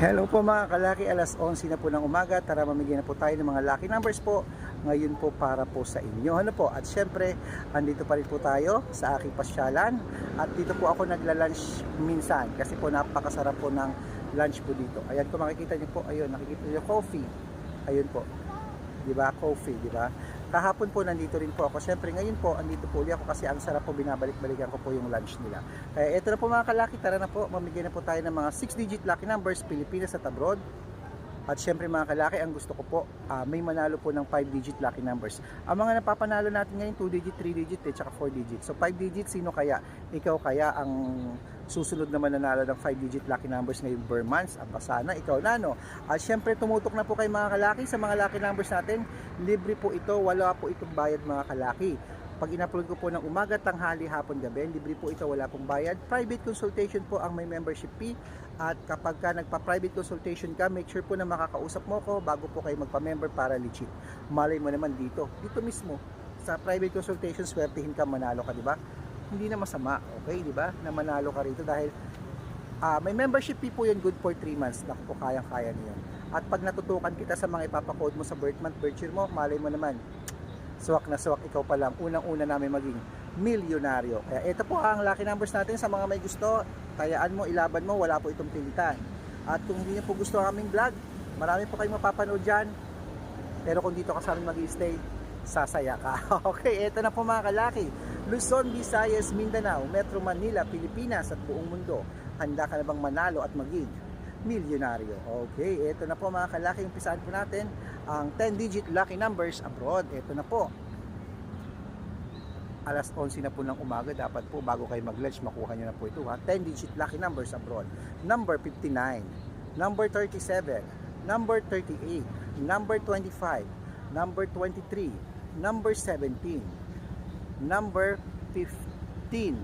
Hello po mga kalaki, alas 11 na po ng umaga. Tara mamigay na po tayo ng mga lucky numbers po. Ngayon po para po sa inyo. Ano po? At syempre, andito pa rin po tayo sa aking pasyalan. At dito po ako nagla-lunch minsan kasi po napakasarap po ng lunch po dito. Ayan po makikita niyo po, ayun, nakikita niyo coffee. Ayun po. 'Di ba? Coffee, 'di ba? Kahapon po nandito rin po ako. Syempre ngayon po andito po uli ako kasi ang sarap po binabalik-balikan ko po yung lunch nila. Kaya ito na po mga kalaki, tara na po, mamigay na po tayo ng mga 6-digit lucky numbers Pilipinas at abroad. At syempre mga kalaki, ang gusto ko po, ah, may manalo po ng 5-digit lucky numbers. Ang mga napapanalo natin ngayon, 2-digit, 3-digit, eh, tsaka 4-digit. So 5-digit, sino kaya? Ikaw kaya ang susunod na mananalo ng 5-digit lucky numbers ngayong per months? Aba sana, ikaw na no. At syempre, tumutok na po kay mga kalaki sa mga lucky numbers natin. Libre po ito, wala po itong bayad mga kalaki. Pag in-upload ko po ng umaga, tanghali, hapon, gabi, libre po ito, wala pong bayad. Private consultation po ang may membership fee. At kapag ka nagpa-private consultation ka, make sure po na makakausap mo ko bago po kayo magpa-member para legit. Malay mo naman dito, dito mismo, sa private consultation, swertihin ka, manalo ka, di ba? Hindi na masama, okay, di ba? Na manalo ka rito dahil ah, may membership fee po yun, good for 3 months. Naku po, kayang-kaya niyo. At pag natutukan kita sa mga ipapakode mo sa birth month, birth year mo, malay mo naman, swak na swak ikaw pa lang unang-una namin maging milyonaryo. Kaya ito po ang lucky numbers natin sa mga may gusto. Tayaan mo, ilaban mo, wala po itong pilitan. At kung hindi niyo po gusto ang aming vlog, marami po kayong mapapanood dyan. Pero kung dito ka sa amin mag-stay, sasaya ka. okay, ito na po mga kalaki. Luzon, Visayas, Mindanao, Metro Manila, Pilipinas at buong mundo. Handa ka na bang manalo at maging milyonaryo? Okay, ito na po mga kalaki. Umpisahan po natin ang 10-digit lucky numbers abroad. Ito na po. Alas 11 na po ng umaga. Dapat po bago kayo mag-lunch, makuha nyo na po ito. 10-digit lucky numbers abroad. Number 59. Number 37. Number 38. Number 25. Number 23. Number 17. Number 15.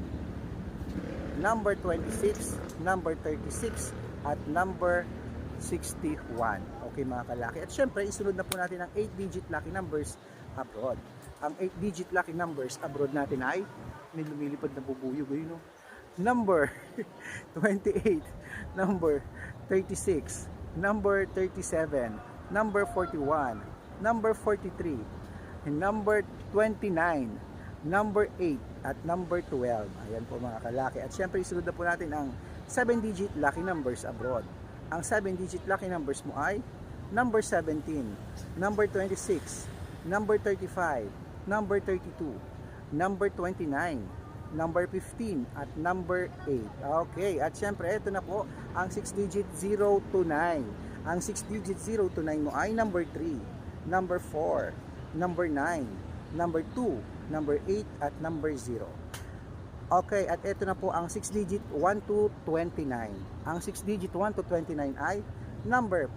Number 26. Number 36. At number 61. Okay mga kalaki. At syempre, isunod na po natin ang 8-digit lucky numbers abroad. Ang 8-digit lucky numbers abroad natin ay may lumilipad na bubuyog. Ayun, no? Number 28, number 36, number 37, number 41, number 43, and number 29, number 8, at number 12. Ayan po mga kalaki. At syempre, isunod na po natin ang 7-digit lucky numbers abroad. Ang 7-digit lucky numbers mo ay number 17, number 26, number 35, number 32, number 29, number 15, at number 8. Okay, at syempre, ito na po ang 6-digit 0 to 9. Ang 6-digit 0 to 9 mo ay number 3, number 4, number 9, number 2, number 8, at number 0. Okay, at ito na po ang 6 digit 1 to 29. Ang 6 digit 1 to 29 ay number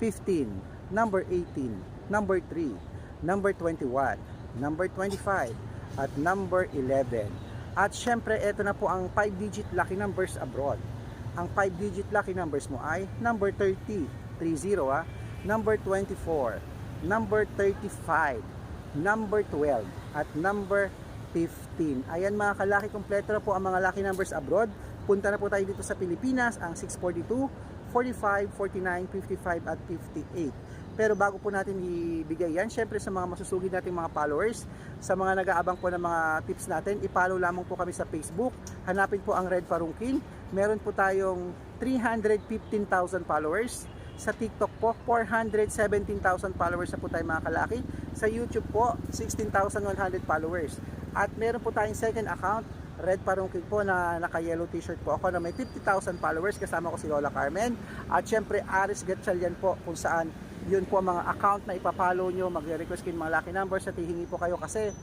15, number 18, number 3, number 21, number 25, at number 11. At syempre, ito na po ang 5 digit lucky numbers abroad. Ang 5 digit lucky numbers mo ay number 30, 30 ah, number 24, number 35, number 12, at number 15. Ayan mga kalaki, kompleto na po ang mga lucky numbers abroad. Punta na po tayo dito sa Pilipinas, ang 642, 45, 49, 55, at 58. Pero bago po natin ibigay yan, syempre sa mga masusugid nating mga followers, sa mga nag-aabang po ng mga tips natin, ipollow lamang po kami sa Facebook. Hanapin po ang Red Parungkin. Meron po tayong 315,000 followers. Sa TikTok po, 417,000 followers na po tayo mga kalaki. Sa YouTube po, 16,100 followers. At meron po tayong second account, Red Parungkig po na naka-yellow t-shirt po ako na may 50,000 followers kasama ko si Lola Carmen. At syempre Aris Gatchalian po kung saan yun po mga account na ipapollow nyo, magre-request kayo mga lucky numbers at hihingi po kayo kasi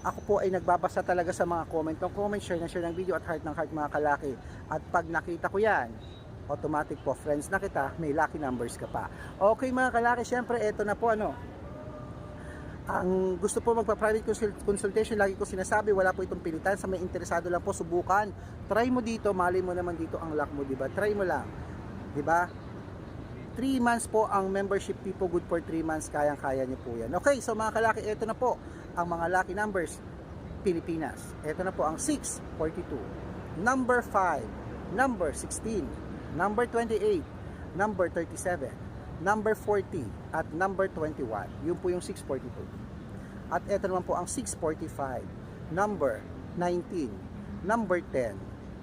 ako po ay nagbabasa talaga sa mga comment ng comment, share na share ng video at heart ng heart mga kalaki. At pag nakita ko yan, automatic po friends na kita, may lucky numbers ka pa. Okay mga kalaki, syempre ito na po ano, ang gusto po magpa-private consult- consultation, lagi ko sinasabi, wala po itong pilitan. Sa may interesado lang po, subukan. Try mo dito, mali mo naman dito ang luck mo, di ba? Try mo lang. Di ba? 3 months po ang membership fee po, good for 3 months, kayang-kaya niyo po yan. Okay, so mga kalaki, ito na po ang mga lucky numbers. Pilipinas. Ito na po ang 642. Number 5. Number 16. Number 28. number 37, number 40, at number 21. Yun po yung 642. At ito naman po ang 645, number 19, number 10,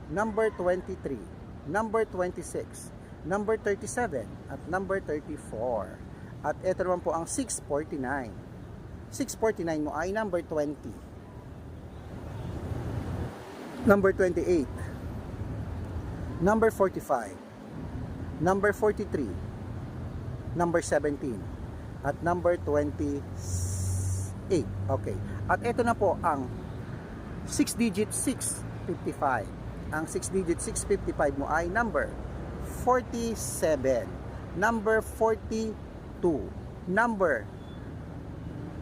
number 23, number 26, number 37, at number 34. At ito naman po ang 649. 649 mo ay number 20. Number 28. Number 45. Number 43. Number 17. At number 28. Okay. At ito na po ang 6 digit 655. Ang 6 digit 655 mo ay number 47. Number 42. Number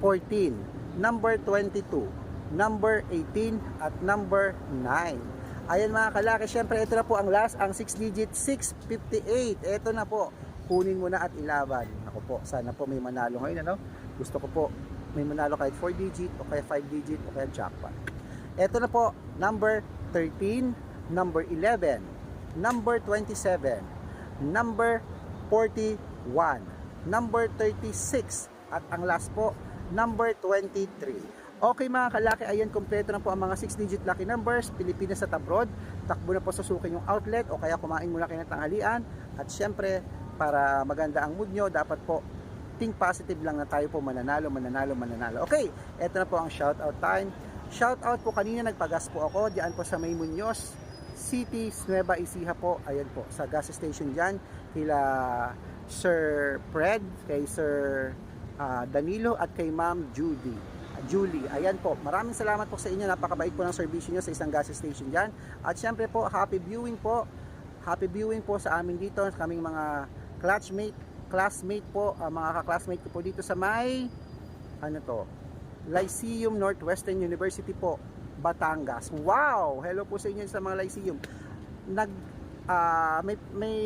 14, number 22, number 18, at number 9. Ayan mga kalaki, syempre ito na po ang last, ang 6 digit 658. Ito na po, kunin mo na at ilaban. Ako po, sana po may manalo ngayon, ano? Gusto ko po may manalo kahit 4 digit o kaya 5 digit o kaya jackpot. Ito na po, number 13, number 11, number 27, number 41, number 36, at ang last po, number 23. Okay mga kalaki, ayan kompleto na po ang mga 6-digit lucky numbers, Pilipinas at abroad. Takbo na po sa sukin yung outlet o kaya kumain muna kayo ng tanghalian. At syempre, para maganda ang mood nyo, dapat po think positive lang na tayo po mananalo, mananalo, mananalo. Okay, eto na po ang shoutout time. Shoutout po kanina, nagpagas po ako, diyan po sa May Muñoz City, Nueva Ecija po. Ayan po, sa gas station dyan. Kila Sir Fred, kay Sir ah, Danilo at kay Ma'am Judy. Ah, Julie, ayan po. Maraming salamat po sa inyo. Napakabait po ng servisyo nyo sa isang gas station dyan. At syempre po, happy viewing po. Happy viewing po sa amin dito, kaming mga classmate, classmate po, ah, mga ka-classmate ko po dito sa may, ano to, Lyceum Northwestern University po, Batangas. Wow! Hello po sa inyo sa mga Lyceum. Nag, ah, may, may,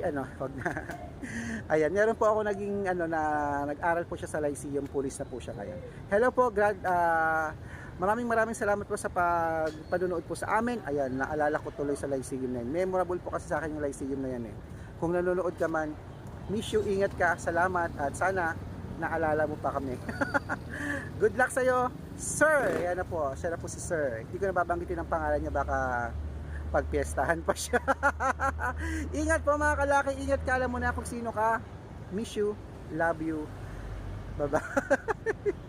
ano, wag na. Ayan, meron po ako naging ano na nag-aral po siya sa Lyceum, police na po siya kaya. Hello po, grad ah, maraming maraming salamat po sa pagpanunood po sa amin. Ayan, naalala ko tuloy sa Lyceum na yun. Memorable po kasi sa akin yung Lyceum na yan eh. Kung nanonood ka man, miss you, ingat ka, salamat at sana naalala mo pa kami. Good luck sa'yo, Sir! Ayan na po, siya na po si Sir. Hindi ko nababanggitin ang pangalan niya, baka pagpiestahan pa siya. ingat po mga kalaki, ingat ka, alam mo na kung sino ka. Miss you, love you, bye-bye.